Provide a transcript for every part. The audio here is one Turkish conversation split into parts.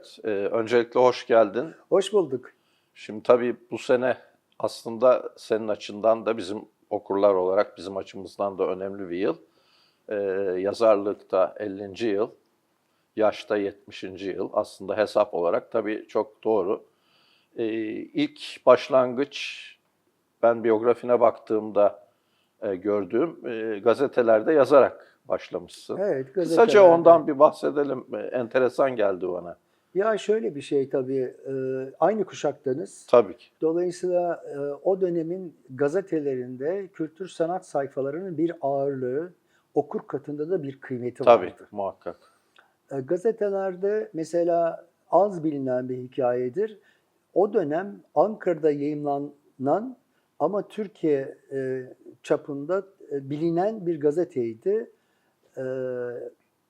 Evet, e, öncelikle hoş geldin. Hoş bulduk. Şimdi tabii bu sene aslında senin açından da bizim okurlar olarak bizim açımızdan da önemli bir yıl. E, yazarlıkta 50. yıl, yaşta 70. yıl. Aslında hesap olarak tabii çok doğru. E, ilk başlangıç ben biyografine baktığımda e, gördüğüm e, gazetelerde yazarak başlamışsın. Evet, Kısaca gazetelerde. ondan bir bahsedelim. E, Enteresan geldi bana. Ya şöyle bir şey tabii, e, aynı kuşaktanız. Tabii ki. Dolayısıyla e, o dönemin gazetelerinde kültür sanat sayfalarının bir ağırlığı, okur katında da bir kıymeti Tabii, vardı. muhakkak. E, gazetelerde mesela az bilinen bir hikayedir. O dönem Ankara'da yayımlanan ama Türkiye çapında bilinen bir gazeteydi.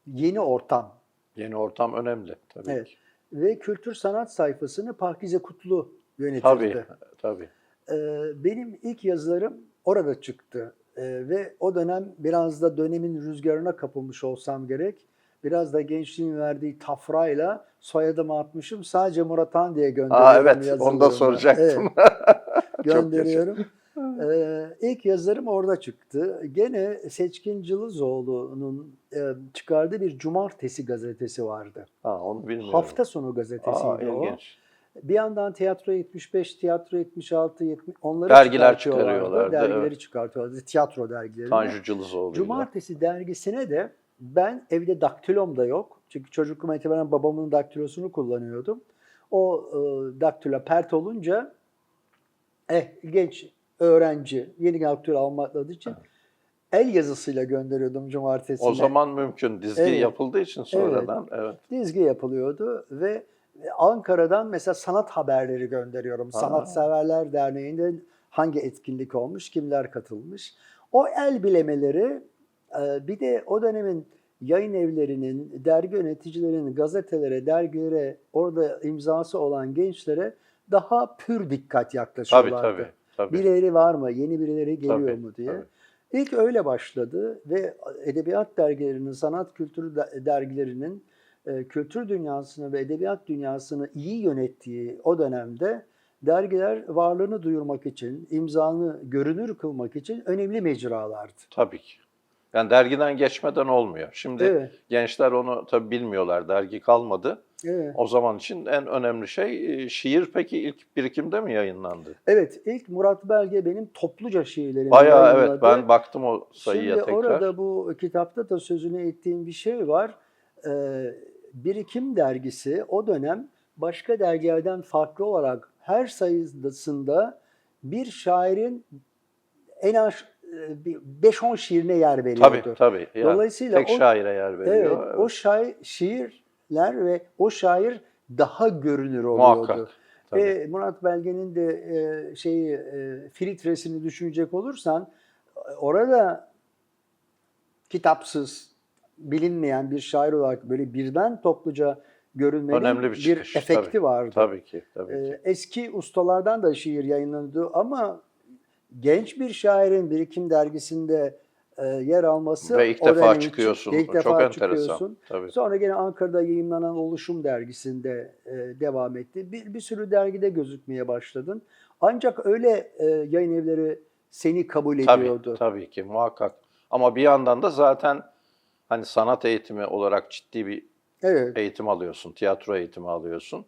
Yeni Ortam. Yeni ortam önemli tabii Evet. ki. Ve kültür sanat sayfasını Pakize Kutlu yönetirdi. Tabii, tabii. Ee, benim ilk yazılarım orada çıktı. Ee, ve o dönem biraz da dönemin rüzgarına kapılmış olsam gerek. Biraz da gençliğin verdiği tafrayla soyadımı atmışım. Sadece Murat Han diye gönderiyorum Aa evet, onu da soracaktım. Evet, gönderiyorum. Ee, ilk yazarım orada çıktı. Gene Seçkin Cılızoğlu'nun e, çıkardığı bir Cumartesi gazetesi vardı. ha, onu bilmiyorum. Hafta sonu gazetesiydi Aa, o. ilginç. Bir yandan Tiyatro 75, Tiyatro 76, 70 onları Dergiler çıkarıyorlardı, Dergileri evet. çıkartıyorlardı. Tiyatro dergileri. Tanju Cılızoğlu'yla. Cumartesi dergisine de ben evde daktilom da yok. Çünkü çocukluğuma itibaren babamın daktilosunu kullanıyordum. O e, daktilo pert olunca eh genç öğrenci yeni daktilo almadığı için el yazısıyla gönderiyordum cumartesine. O zaman mümkün. Dizgi Evet. yapıldığı için sonradan. Evet. dizgi yapılıyordu ve Ankara'dan mesela sanat haberleri gönderiyorum. Aa. Sanatseverler Derneği'nde hangi etkinlik olmuş, kimler katılmış. O el bilemeleri e, bir de o dönemin yayın evlerinin, dergi yöneticilerinin gazetelere, dergilere orada imzası olan gençlere daha pür dikkat yaklaşıyorlardı. tabii. tabii. Birileri var mı, yeni birileri geliyor Tabii, mu diye. tabii. İlk öyle başladı ve edebiyat dergilerinin, sanat kültürü de- dergilerinin e, kültür dünyasını ve edebiyat dünyasını iyi yönettiği o dönemde dergiler varlığını duyurmak için, imzanı görünür kılmak için önemli mecralardı. Tabii ki. Yani dergiden geçmeden olmuyor. Şimdi Evet. gençler onu tabii bilmiyorlar. Dergi kalmadı. Evet. O zaman için en önemli şey e, şiir peki ilk birikimde mi yayınlandı? Evet, ilk Murat Belge benim topluca şiirlerimi Bayağı evet ben baktım o sayıya Şimdi tekrar. orada bu kitapta da sözünü ettiğim bir şey var. Ee, Birikim dergisi o dönem başka dergilerden farklı olarak her sayısında bir şairin en az e, bir 5-10 şiirine yer veriyordu. Tabii tabii. Yani Dolayısıyla tek o- şaire yer Evet, veriyor. o şair, şiirler ve o şair daha görünür oluyordu. Muhakkak. Tabii. Ve Murat Belge'nin de e, şeyi e, filtresini düşünecek olursan e, orada kitapsız, bilinmeyen bir şair olarak böyle birden topluca görünmenin Önemli bir çıkış, efekti tabii. vardı. Tabii ki. Tabii ki. E, eski ustalardan da şiir yayınlanıyordu ama genç bir şairin Birikim dergisinde e, yer alması Ve ilk defa için- çıkıyorsun. ilk Çok defa enteresan. çıkıyorsun. Tabii. Sonra gene Ankara'da yayınlanan Oluşum dergisinde e, devam etti. Bir, bir sürü dergide gözükmeye başladın. Ancak öyle e, yayın evleri seni kabul Tabii, ediyordu. tabii ki muhakkak. Ama bir yandan da zaten hani sanat eğitimi olarak ciddi bir Evet. eğitim alıyorsun, tiyatro eğitimi alıyorsun.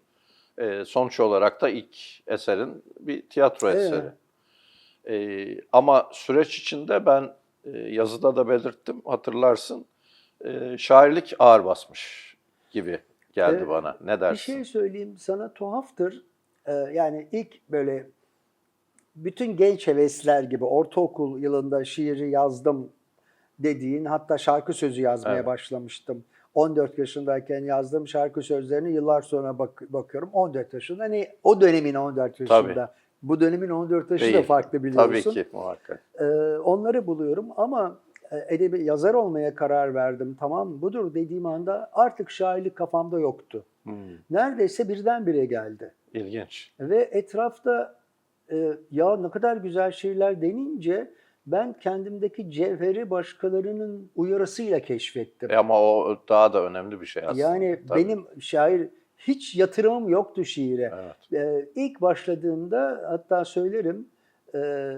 Ee, sonuç olarak da ilk eserin bir tiyatro Evet. eseri. Ama süreç içinde ben e, yazıda da belirttim, hatırlarsın, e, şairlik ağır basmış gibi geldi Evet. bana. Ne Bir dersin? şey söyleyeyim sana tuhaftır. E, yani ilk böyle bütün genç hevesler gibi ortaokul yılında şiiri yazdım dediğin hatta şarkı sözü yazmaya Evet. başlamıştım. 14 yaşındayken yazdığım şarkı sözlerini yıllar sonra bak bakıyorum 14 yaşında. Hani o dönemin 14 yaşında. Bu dönemin 14 yaşı da Değil. farklı biliyorsun. Tabii ki muhakkak. Ee, onları buluyorum ama e, edebi yazar olmaya karar verdim. Tamam budur dediğim anda artık şairlik kafamda yoktu. Hmm, Neredeyse birdenbire geldi. ilginç. Ve etrafta e, ya ne kadar güzel şiirler denince ben kendimdeki cevheri başkalarının uyarısıyla keşfettim. E ama o daha da önemli bir şey aslında. yani Tabii. benim şair hiç yatırımım yoktu şiire. Evet. Ee, ilk başladığımda hatta söylerim e,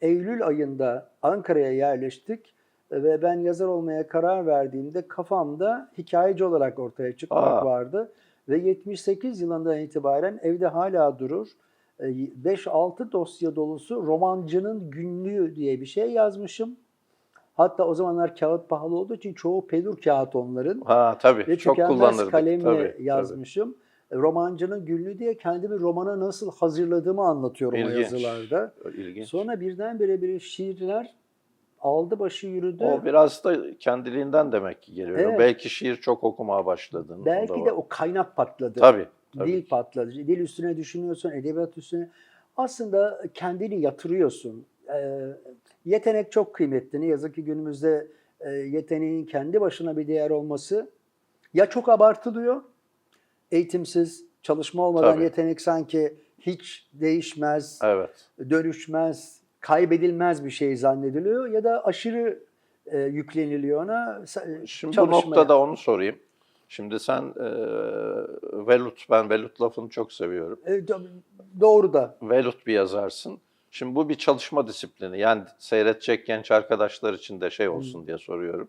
Eylül ayında Ankara'ya yerleştik ve ben yazar olmaya karar verdiğimde kafamda hikayeci olarak ortaya çıkmak Aa. vardı. Ve 78 yılından itibaren evde hala durur. E, 5-6 dosya dolusu romancının günlüğü diye bir şey yazmışım. Hatta o zamanlar kağıt pahalı olduğu için çoğu pelur kağıt onların. Ha tabii Ve çok kullanırdık. kalemle tabii, tabii. yazmışım. Romancının günlüğü diye kendimi romana nasıl hazırladığımı anlatıyorum o İlginç. yazılarda. İlginç. Sonra birdenbire bir şiirler aldı başı yürüdü. O biraz da kendiliğinden demek ki geliyor. Evet. Belki şiir çok okumaya başladın. Belki de o kaynak patladı. Tabii. tabii. Dil patladı. Dil üstüne düşünüyorsun, edebiyat üstüne. Aslında kendini yatırıyorsun. Ee, yetenek çok kıymetli. Ne yazık ki günümüzde e, yeteneğin kendi başına bir değer olması ya çok abartılıyor. Eğitimsiz, çalışma olmadan Tabii. yetenek sanki hiç değişmez, Evet. dönüşmez, kaybedilmez bir şey zannediliyor ya da aşırı e, yükleniliyor ona. Şimdi bu çalışmaya. noktada onu sorayım. Şimdi sen e, velut, ben velut lafını çok seviyorum. E, do- doğru da. Velut bir yazarsın. Şimdi bu bir çalışma disiplini. Yani seyredecek genç arkadaşlar için de şey olsun diye soruyorum.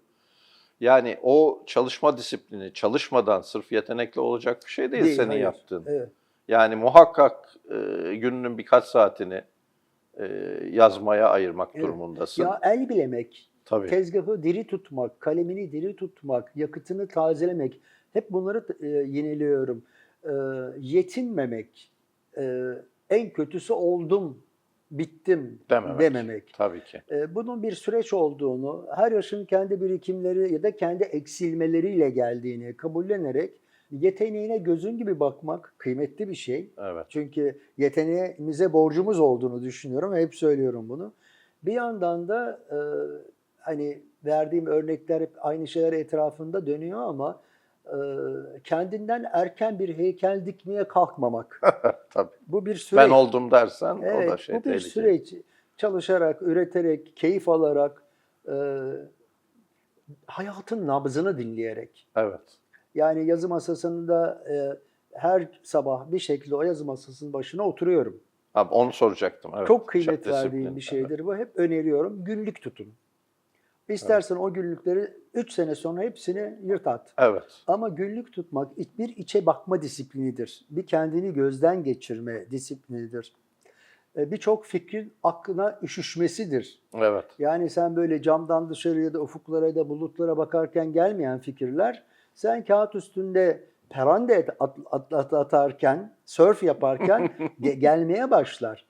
Yani o çalışma disiplini çalışmadan sırf yetenekli olacak bir şey değil, Değil, senin hayır. yaptığın. Evet. Yani muhakkak e, gününün birkaç saatini e, yazmaya ayırmak Evet. durumundasın. Ya el bilemek, Tabii. tezgahı diri tutmak, kalemini diri tutmak, yakıtını tazelemek. Hep bunları e, yeniliyorum. E, yetinmemek, e, en kötüsü oldum, bittim Dememek. dememek. Tabii ki. E, bunun bir süreç olduğunu, her yaşın kendi birikimleri ya da kendi eksilmeleriyle geldiğini kabullenerek yeteneğine gözün gibi bakmak kıymetli bir şey. Evet. Çünkü yeteneğimize borcumuz olduğunu düşünüyorum ve hep söylüyorum bunu. Bir yandan da e, hani verdiğim örnekler hep aynı şeyler etrafında dönüyor ama kendinden erken bir heykel dikmeye kalkmamak. Tabii. Bu bir süreç. Ben oldum dersen o da Evet, şey bu bir tehlikeli. süreç. Çalışarak, üreterek, keyif alarak, e, hayatın nabzını dinleyerek. Evet. Yani yazı masasında e, her sabah bir şekilde o yazı masasının başına oturuyorum. Abi onu soracaktım. Evet. Çok kıymet Çok verdiğim bir şeydir bu. Hep öneriyorum. Günlük tutun. İstersen o günlükleri 3 sene sonra hepsini yırt at. Evet. Ama günlük tutmak bir içe bakma disiplinidir. Bir kendini gözden geçirme disiplinidir. E, Birçok fikrin aklına üşüşmesidir. Evet. Yani sen böyle camdan dışarıya da ufuklara ya da bulutlara bakarken gelmeyen fikirler, sen kağıt üstünde perande at, at- at- atarken, surf yaparken ge- gelmeye başlar.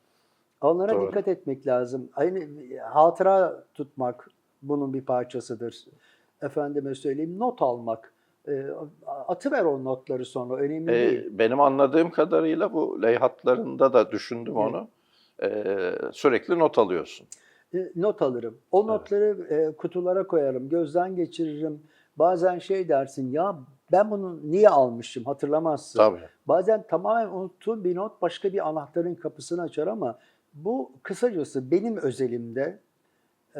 Onlara Doğru. dikkat etmek lazım. Aynı hatıra tutmak bunun bir parçasıdır. Efendime söyleyeyim not almak. E, atıver o notları sonra önemli Ee, değil. benim anladığım kadarıyla bu leyhatlarında da düşündüm Evet. onu. Ee, sürekli not alıyorsun. E, not alırım. O notları e, kutulara koyarım, gözden geçiririm. Bazen şey dersin ya ben bunu niye almışım hatırlamazsın. Tabii. Bazen tamamen unuttuğun bir not başka bir anahtarın kapısını açar ama bu kısacası benim özelimde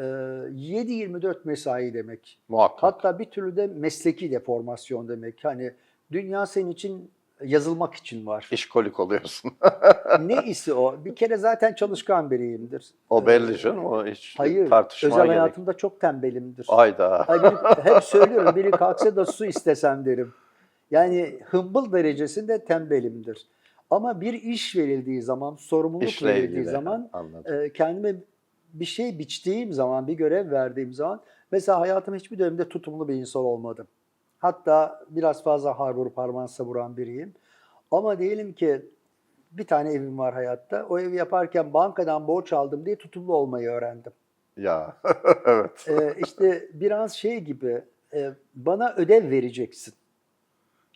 e, 7-24 mesai demek. Muhakkak. Hatta bir türlü de mesleki deformasyon demek. Hani dünya senin için yazılmak için var. İşkolik oluyorsun. ne isi o? Bir kere zaten çalışkan biriyimdir. o belli canım. O hiç Hayır, tartışmaya özel gerek. hayatımda çok tembelimdir. Ayda. Ay biri- hep söylüyorum, biri kalksa da su istesem derim. Yani hımbıl derecesinde tembelimdir. Ama bir iş verildiği zaman, sorumluluk İşle verildiği ilgili. zaman, Anladım. e, kendime bir şey biçtiğim zaman, bir görev verdiğim zaman, mesela hayatım hiçbir dönemde tutumlu bir insan olmadım. Hatta biraz fazla har vurup harman savuran biriyim. Ama diyelim ki bir tane evim var hayatta. O evi yaparken bankadan borç aldım diye tutumlu olmayı öğrendim. Ya. evet. Ee, işte biraz şey gibi e, bana ödev vereceksin.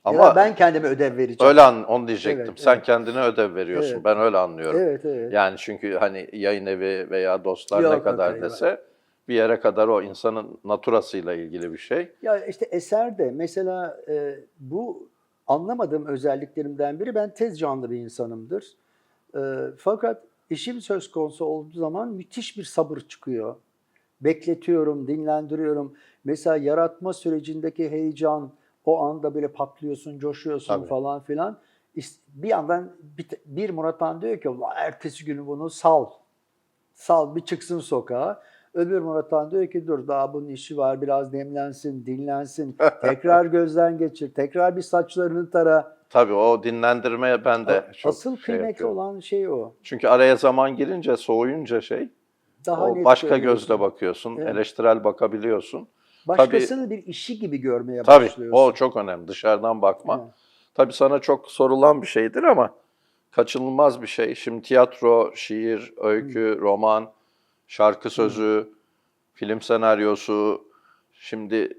Ama ya ben kendime ödev vereceğim. öyle an, onu diyecektim. Evet, Sen evet. kendine ödev veriyorsun. Evet. Ben öyle anlıyorum. Evet evet. Yani çünkü hani yayın evi veya dostlar Yok, ne yok, kadar hayır, dese bir yere kadar o insanın naturasıyla ilgili bir şey. Ya işte eserde mesela e, bu anlamadığım özelliklerimden biri ben tez canlı bir insanımdır. E, fakat işim söz konusu olduğu zaman müthiş bir sabır çıkıyor. Bekletiyorum, dinlendiriyorum. Mesela yaratma sürecindeki heyecan, O anda böyle patlıyorsun, coşuyorsun Tabii. falan filan. Bir yandan bir, bir Murat Han diyor ki "Ulan ertesi günü bunu sal. Sal bir çıksın sokağa. Öbür Murat Han diyor ki dur daha bunun işi var biraz demlensin, dinlensin. Tekrar gözden geçir. Tekrar bir saçlarını tara. Tabii o dinlendirmeye ben de çok Asıl şey kıymetli yapıyorum. olan şey o. Çünkü araya zaman girince, soğuyunca şey, Daha o başka gözle bakıyorsun, Evet. eleştirel bakabiliyorsun. Başkasını bir işi gibi görmeye Tabii başlıyorsun. o çok önemli. Dışarıdan bakma. Evet. Tabii sana çok sorulan bir şeydir ama kaçınılmaz bir şey. Şimdi tiyatro, şiir, öykü, roman, şarkı sözü, film senaryosu. Şimdi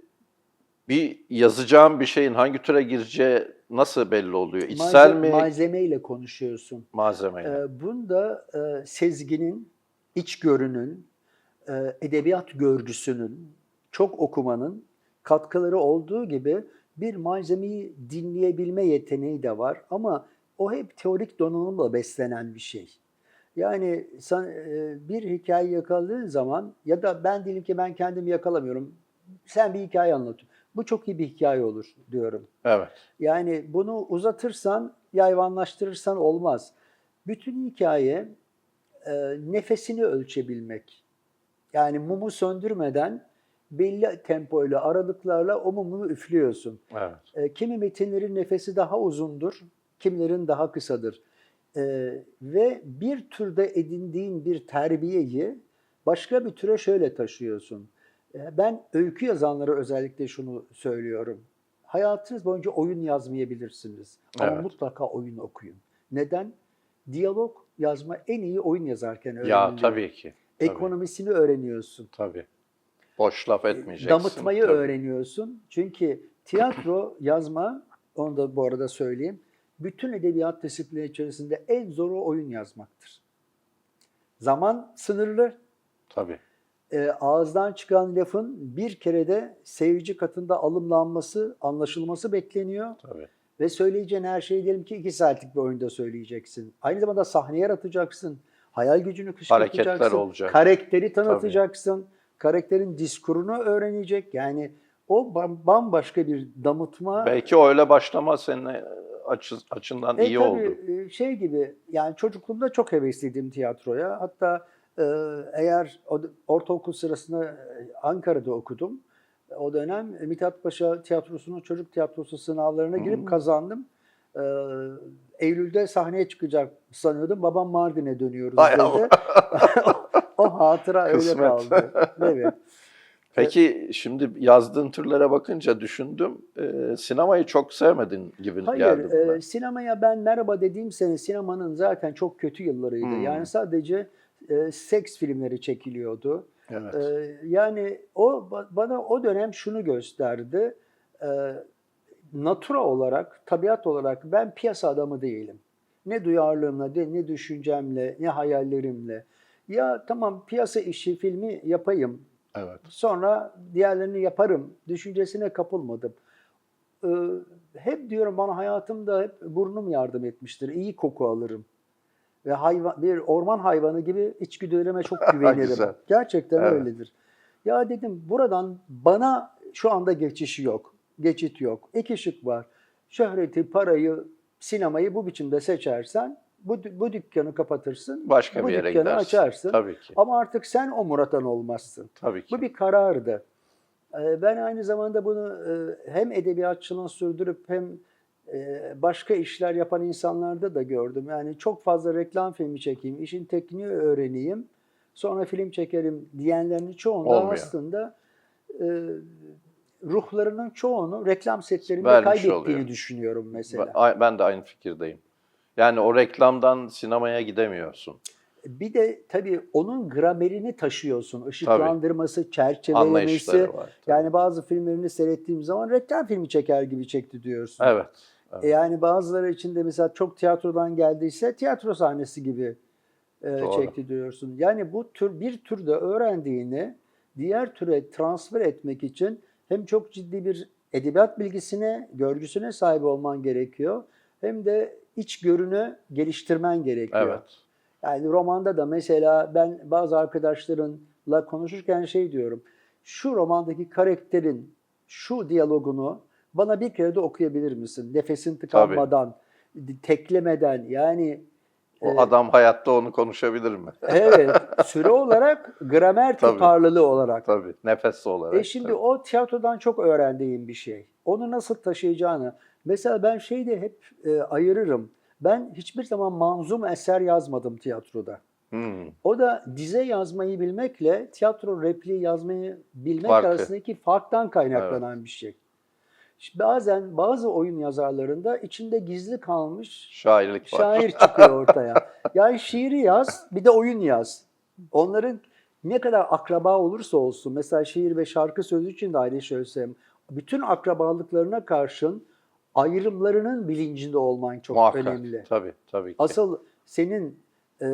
bir yazacağım bir şeyin hangi türe gireceği nasıl belli oluyor? İçsel Malze- mi, Malzemeyle konuşuyorsun. malzemeyle? Ee, bunda e, sezginin, içgörünün, e, edebiyat görgüsünün, çok okumanın katkıları olduğu gibi bir malzemeyi dinleyebilme yeteneği de var. Ama o hep teorik donanımla beslenen bir şey. Yani sen e, bir hikaye yakaladığın zaman ya da ben diyelim ki ben kendimi yakalamıyorum. Sen bir hikaye anlat. Bu çok iyi bir hikaye olur diyorum. Evet. Yani bunu uzatırsan, yayvanlaştırırsan olmaz. Bütün hikaye e, nefesini ölçebilmek. Yani mumu söndürmeden belli tempoyla, aralıklarla o mumu üflüyorsun. Evet. E, kimi metinlerin nefesi daha uzundur, kimilerin daha kısadır. E, ve bir türde edindiğin bir terbiyeyi başka bir türe şöyle taşıyorsun. E, ben öykü yazanlara özellikle şunu söylüyorum. Hayatınız boyunca oyun yazmayabilirsiniz. Ama Evet. mutlaka oyun okuyun. Neden? Diyalog yazma en iyi oyun yazarken öğreniliyor. Ya tabii ki. Tabii. Ekonomisini öğreniyorsun. Tabii. Boş laf etmeyeceksin. Damıtmayı Tabii. öğreniyorsun. Çünkü tiyatro yazma, onu da bu arada söyleyeyim, bütün edebiyat disiplini içerisinde en zoru oyun yazmaktır. Zaman sınırlı. Tabii. E, ağızdan çıkan lafın bir kerede seyirci katında alımlanması, anlaşılması bekleniyor. Tabii. Ve söyleyeceğin her şeyi diyelim ki iki saatlik bir oyunda söyleyeceksin. Aynı zamanda sahne yaratacaksın. Hayal gücünü kışkırtacaksın. Hareketler olacak. Karakteri tanıtacaksın. Karakterin diskurunu öğrenecek. Yani o bam- bambaşka bir damıtma. Belki öyle başlama senin e, açı, açından E iyi tabii, oldu. e, şey gibi yani çocukluğumda çok hevesliydim tiyatroya. Hatta e, eğer ortaokul sırasında Ankara'da okudum. O dönem Mithat Paşa Tiyatrosu'nun çocuk tiyatrosu sınavlarına girip Hmm. kazandım. E, Eylül'de sahneye çıkacak sanıyordum. Babam Mardin'e dönüyoruz Hay dedi. Hatıra öyle kaldı. Evet. Peki şimdi yazdığın türlere bakınca düşündüm. e, sinemayı çok sevmedin gibi Hayır, geldi bana. e, sinemaya ben merhaba dediğim sene sinemanın zaten çok kötü yıllarıydı. Hmm. Yani sadece e, seks filmleri çekiliyordu. evet. E, yani o ba- bana o dönem şunu gösterdi. E, natura olarak, tabiat olarak ben piyasa adamı değilim. Ne duyarlılığımla, ne düşüncemle, ne hayallerimle. Ya tamam piyasa işi filmi yapayım, evet. sonra diğerlerini yaparım düşüncesine kapılmadım. Ee, hep diyorum bana hayatımda hep burnum yardım etmiştir. İyi koku alırım. Ve hayvan, bir orman hayvanı gibi içgüdülerime çok güvenirim. Gerçekten Evet. öyledir. Ya dedim buradan bana şu anda geçişi yok. Geçit yok. İki şık var. Şöhreti, parayı, sinemayı bu biçimde seçersen bu, bu dükkanı kapatırsın. Başka bu bir yere dükkanı gidersin. açarsın. Tabii ki. Ama artık sen o Muratan olmazsın. Tabii ki. Bu bir karardı. Ee, Ben aynı zamanda bunu e, hem edebiyatçılığını sürdürüp hem e, başka işler yapan insanlarda da gördüm. Yani çok fazla reklam filmi çekeyim, işin tekniği öğreneyim, sonra film çekerim diyenlerin çoğunda Olmuyor. aslında e, ruhlarının çoğunu reklam setlerinde Vermiş kaybettiğini oluyor. düşünüyorum mesela. Ben de aynı fikirdeyim. Yani o reklamdan sinemaya gidemiyorsun. Bir de tabii onun gramerini taşıyorsun. Işıklandırması, çerçevelemesi. Var. tabii. Yani bazı filmlerini seyrettiğim zaman reklam filmi çeker gibi çekti diyorsun. Evet. evet. E yani bazıları için de mesela çok tiyatrodan geldiyse tiyatro sahnesi gibi e, Doğru. çekti diyorsun. Yani bu tür bir türde öğrendiğini diğer türe transfer etmek için hem çok ciddi bir edebiyat bilgisine, görgüsüne sahip olman gerekiyor. Hem de iç görünü geliştirmen gerekiyor. Evet. Yani romanda da mesela ben bazı arkadaşlarımla konuşurken şey diyorum. Şu romandaki karakterin şu diyalogunu bana bir kere de okuyabilir misin? Nefesin tıkanmadan, teklemeden yani O e, adam hayatta onu konuşabilir mi? evet süre olarak gramer Tabii. tutarlılığı olarak. Tabii. Nefes olarak. E şimdi tabii. o tiyatrodan çok öğrendiğim bir şey. Onu nasıl taşıyacağını. Mesela ben şey de hep e, ayırırım. Ben hiçbir zaman manzum eser yazmadım tiyatroda. Hmm. O da dize yazmayı bilmekle tiyatro repliği yazmayı bilmek Farkı. arasındaki farktan kaynaklanan bir şey. İşte bazen bazı oyun yazarlarında içinde gizli kalmış Şairlik var. şair çıkıyor ortaya. Yani şiiri yaz, bir de oyun yaz. Onların ne kadar akraba olursa olsun, mesela şiir ve şarkı sözü için de aynı şey söyleyeyim. Bütün akrabalıklarına karşın ayrımlarının bilincinde olman çok Muhakkak. önemli. Tabii, tabii ki. Asıl senin e,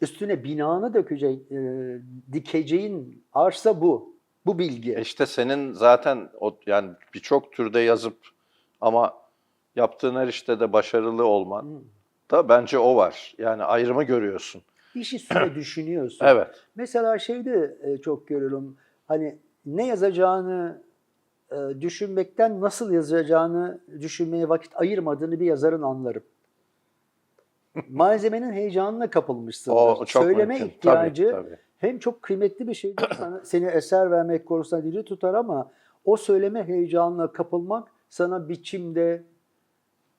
üstüne binanı dökecek, e, dikeceğin arsa bu. Bu bilgi. E İşte senin zaten o yani birçok türde yazıp ama yaptığın her işte de başarılı olman Hı. da bence o var. Yani ayrımı görüyorsun. İş üstüne düşünüyorsun. Evet. Mesela şeyde e, çok görüyorum. Hani ne yazacağını düşünmekten nasıl yazacağını düşünmeye vakit ayırmadığını bir yazarın anlarım. Malzemenin heyecanına. O çok Söyleme mümkün. ihtiyacı Tabii, tabii. hem çok kıymetli bir şeydir sana seni eser vermek konusunda dili tutar ama o söyleme heyecanına kapılmak sana biçimde,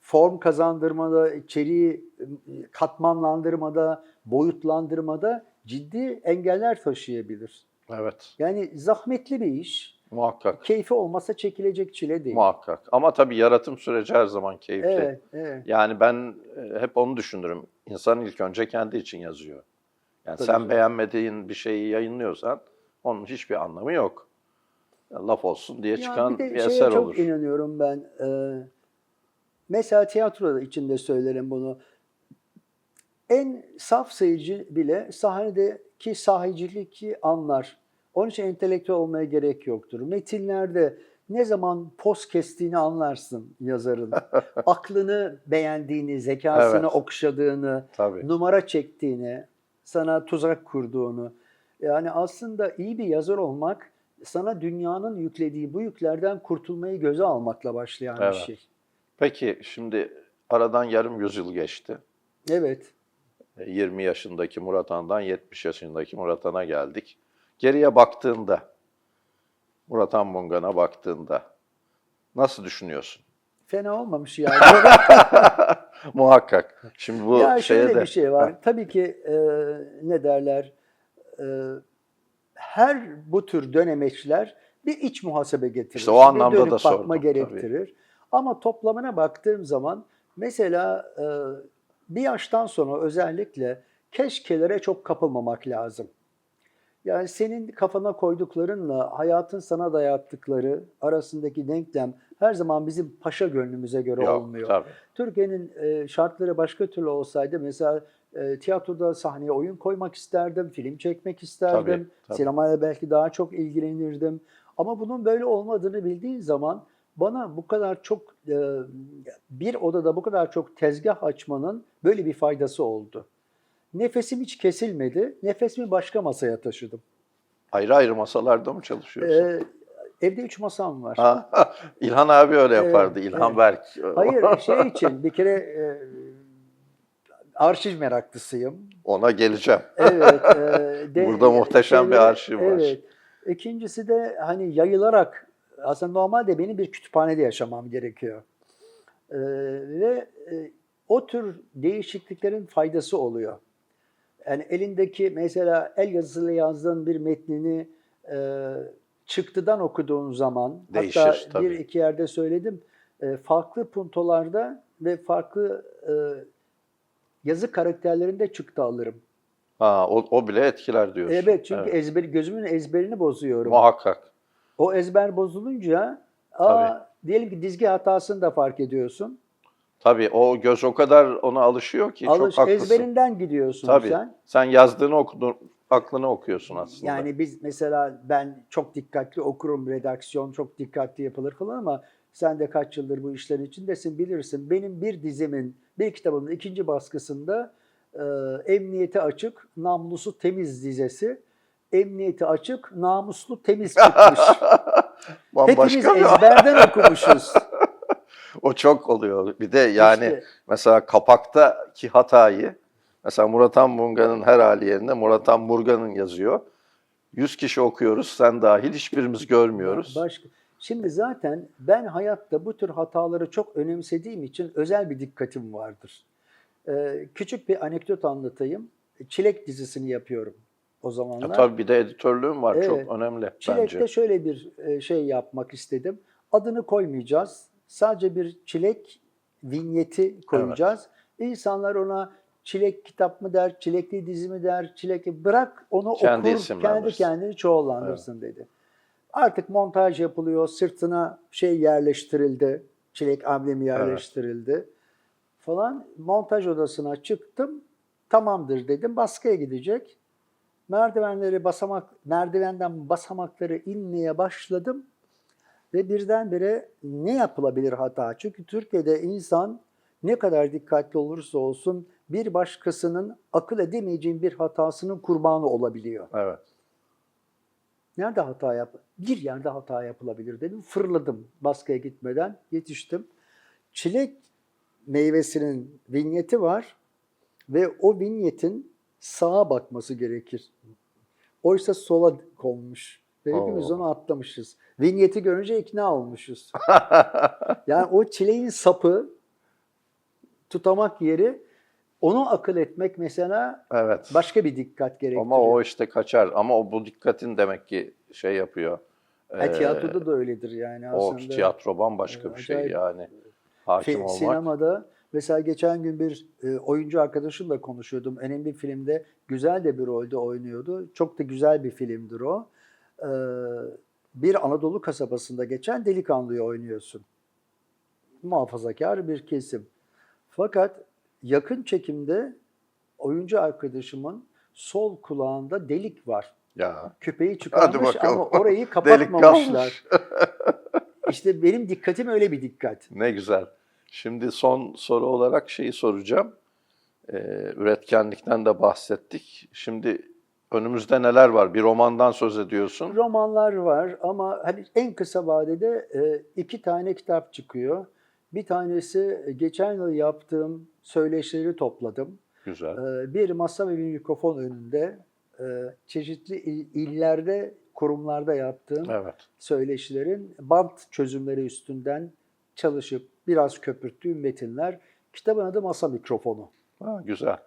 form kazandırmada, içeriği e, katmanlandırmada, boyutlandırmada ciddi engeller taşıyabilir. Evet. Yani zahmetli bir iş. Muhakkak. Keyfi olmasa çekilecek çile değil. Muhakkak. Ama tabii yaratım süreci her zaman keyifli. Evet, evet. Yani ben e, hep onu düşünürüm. İnsan ilk önce kendi için yazıyor. Yani Tabii sen ki. beğenmediğin bir şeyi yayınlıyorsan onun hiçbir anlamı yok. Laf olsun diye Ya çıkan bir bir, de şeye eser çok olur. inanıyorum ben. Ee, mesela tiyatro içinde söylerim bunu. En saf seyirci bile sahnedeki sahiciliği anlar. Onun için entelektüel olmaya gerek yoktur. Metinlerde ne zaman poz kestiğini anlarsın yazarın. Aklını beğendiğini, zekasını Evet. okşadığını, Tabii. numara çektiğini, sana tuzak kurduğunu. Yani aslında iyi bir yazar olmak sana dünyanın yüklediği bu yüklerden kurtulmayı göze almakla başlayan Evet. bir şey. Peki şimdi aradan yarım yüzyıl geçti. Evet. E, 20 yaşındaki Murat Han'dan 70 yaşındaki Murat Han'a geldik. Geriye baktığında, Murat Han Mungan'a baktığında nasıl düşünüyorsun? Fena olmamış yani. Muhakkak. Şimdi bu ya şeye şöyle de... bir şey var. Tabii ki e, ne derler? E, her bu tür dönemeçler bir iç muhasebe getirir. İşte o Bir anlamda dönüp da bakma sordum, gerektirir. Ama toplamına baktığım zaman mesela e, bir yaştan sonra özellikle keşkelere çok kapılmamak lazım. Yani senin kafana koyduklarınla hayatın sana dayattıkları arasındaki denklem her zaman bizim paşa gönlümüze göre Yok, olmuyor. tabii. Türkiye'nin e, şartları başka türlü olsaydı mesela e, tiyatroda sahneye oyun koymak isterdim, film çekmek isterdim, Tabii, tabii. sinemayla belki daha çok ilgilenirdim. Ama bunun böyle olmadığını bildiğin zaman bana bu kadar çok e, bir odada bu kadar çok tezgah açmanın böyle bir faydası oldu. Nefesim hiç kesilmedi. Nefesimi başka masaya taşıdım. Ayrı ayrı masalarda mı çalışıyorsun? E, evde üç masam var. Ha, İlhan abi öyle yapardı. Evet, İlhan evet. Berk. Hayır şey için bir kere e, arşiv meraklısıyım. Ona geleceğim. Evet. e, de- Burada muhteşem bir arşiv var. Evet. İkincisi de hani yayılarak aslında normalde benim bir kütüphanede yaşamam gerekiyor. E, ve e, o tür değişikliklerin faydası oluyor. Yani elindeki mesela el yazısıyla yazdığın bir metnini e, çıktıdan okuduğun zaman Değişir, hatta tabii. bir iki yerde söyledim e, farklı puntolarda ve farklı e, yazı karakterlerinde çıktı alırım. Ha, o, o bile etkiler diyorsun. Evet çünkü ezber gözümün ezberini bozuyorum. Muhakkak. O ezber bozulunca aa, diyelim ki dizgi hatasını da fark ediyorsun. Tabii o göz o kadar ona alışıyor ki Alış çok haklısın. ezberinden gidiyorsun Tabii. sen. Sen yazdığını okudun, aklını okuyorsun aslında. Yani biz mesela ben çok dikkatli okurum redaksiyon çok dikkatli yapılır falan ama sen de kaç yıldır bu işlerin içindesin bilirsin. Benim bir dizimin bir kitabımın ikinci baskısında e, emniyete açık namlusu temiz dizesi emniyeti açık, namuslu, temiz çıkmış. Hepimiz ezberden okumuşuz. O çok oluyor. Bir de yani İşte. mesela kapaktaki hatayı mesela Murat Anmurgan'ın her hali yerine Murat Anmurgan'ın yazıyor. 100 kişi okuyoruz, sen dahil hiçbirimiz görmüyoruz. Başka. Şimdi zaten ben hayatta bu tür hataları çok önemsediğim için özel bir dikkatim vardır. Ee, küçük bir anekdot anlatayım. Çilek dizisini yapıyorum o Ya zamanlar. tabii bir de editörlüğüm var. Evet. Çok önemli Çilek'te bence. şöyle bir e, şey yapmak istedim. Adını koymayacağız. Sadece bir çilek vinyeti koyacağız. İnsanlar ona çilek kitap mı der, çilekli dizi mi der, çilek bırak onu Kendi okur, kendi kendini çoğullandırsın dedi. Artık montaj yapılıyor, sırtına şey yerleştirildi, çilek amblemi yerleştirildi falan. Montaj odasına çıktım, tamamdır dedim, baskıya gidecek. Merdivenleri basamak, merdivenden basamakları inmeye başladım ve birdenbire ne yapılabilir hata? Çünkü Türkiye'de insan ne kadar dikkatli olursa olsun bir başkasının akıl edemeyeceğin bir hatasının kurbanı olabiliyor. Evet. Nerede hata yap? Bir yerde hata yapılabilir dedim. Fırladım baskıya gitmeden yetiştim. Çilek meyvesinin vinyeti var ve o vinyetin sağa bakması gerekir. Oysa sola konmuş. Ve hepimiz Oo. onu atlamışız. Vinyeti görünce ikna olmuşuz. Yani o çileğin sapı, tutamak yeri, onu akıl etmek mesela evet. başka bir dikkat gerektiriyor. Ama o işte kaçar. Ama o bu dikkatin demek ki şey yapıyor. Ee, tiyatroda da öyledir yani o aslında. tiyatro bambaşka bir şey yani. Hakim Fi- olmak. Sinemada mesela geçen gün bir e, oyuncu arkadaşımla konuşuyordum. Önemli bir filmde güzel de bir rolde oynuyordu. Çok da güzel bir filmdir o. Ee, bir Anadolu kasabasında geçen delikanlıyı oynuyorsun. Muhafazakar bir kesim. Fakat yakın çekimde oyuncu arkadaşımın sol kulağında delik var. Ya. Küpeyi çıkarmış ama orayı kapatmamışlar. işte benim dikkatim öyle bir dikkat. Ne güzel. Şimdi son soru olarak şeyi soracağım. Ee, üretkenlikten de bahsettik. Şimdi önümüzde neler var? Bir romandan söz ediyorsun. Romanlar var ama hani en kısa vadede e, iki tane kitap çıkıyor. Bir tanesi geçen yıl yaptığım söyleşileri topladım. Güzel. E, Bir masa ve bir mikrofon önünde e, çeşitli il- illerde, kurumlarda yaptığım Evet. söyleşilerin bant çözümleri üstünden çalışıp biraz köpürttüğüm metinler. Kitabın adı Masa Mikrofonu. Ha, güzel.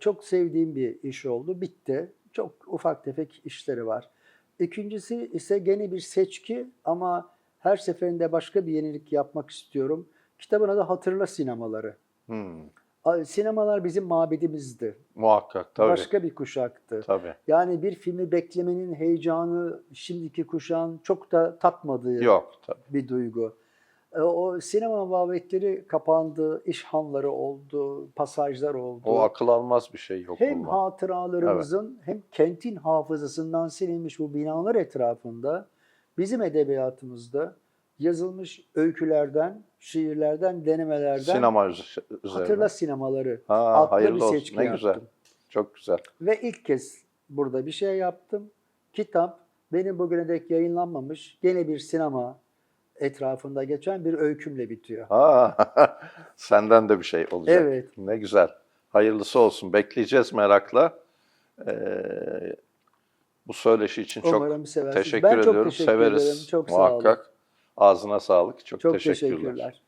Çok sevdiğim bir iş oldu. Bitti. Çok ufak tefek işleri var. İkincisi ise gene bir seçki ama her seferinde başka bir yenilik yapmak istiyorum. Kitabın adı Hatırla Sinemaları. Hmm, Sinemalar bizim mabedimizdi. muhakkak tabii. Başka bir kuşaktı. Tabii. Yani bir filmi beklemenin heyecanı şimdiki kuşağın çok da tatmadığı Yok tabii. bir duygu. E, O sinema mabetleri kapandı, işhanları oldu, pasajlar oldu. O akıl almaz bir şey yok. hem olma. hatıralarımızın hem kentin hafızasından silinmiş bu binalar etrafında bizim edebiyatımızda yazılmış öykülerden, şiirlerden, denemelerden Sinema hatırla sinemaları Ha, adlı hayırlı bir olsun. Ne yaptım. güzel. Çok güzel. Ve ilk kez burada bir şey yaptım. Kitap benim bugüne dek yayınlanmamış gene bir sinema etrafında geçen bir öykümle bitiyor. Ha, senden de bir şey olacak. Evet. Ne güzel. Hayırlısı olsun. Bekleyeceğiz merakla. Ee, bu söyleşi için Umarım çok seversiniz. teşekkür Ben çok ediyorum. teşekkür Severiz ederim. Çok sağ olun. muhakkak. Ağzına sağlık. Çok, Çok teşekkürler. teşekkürler.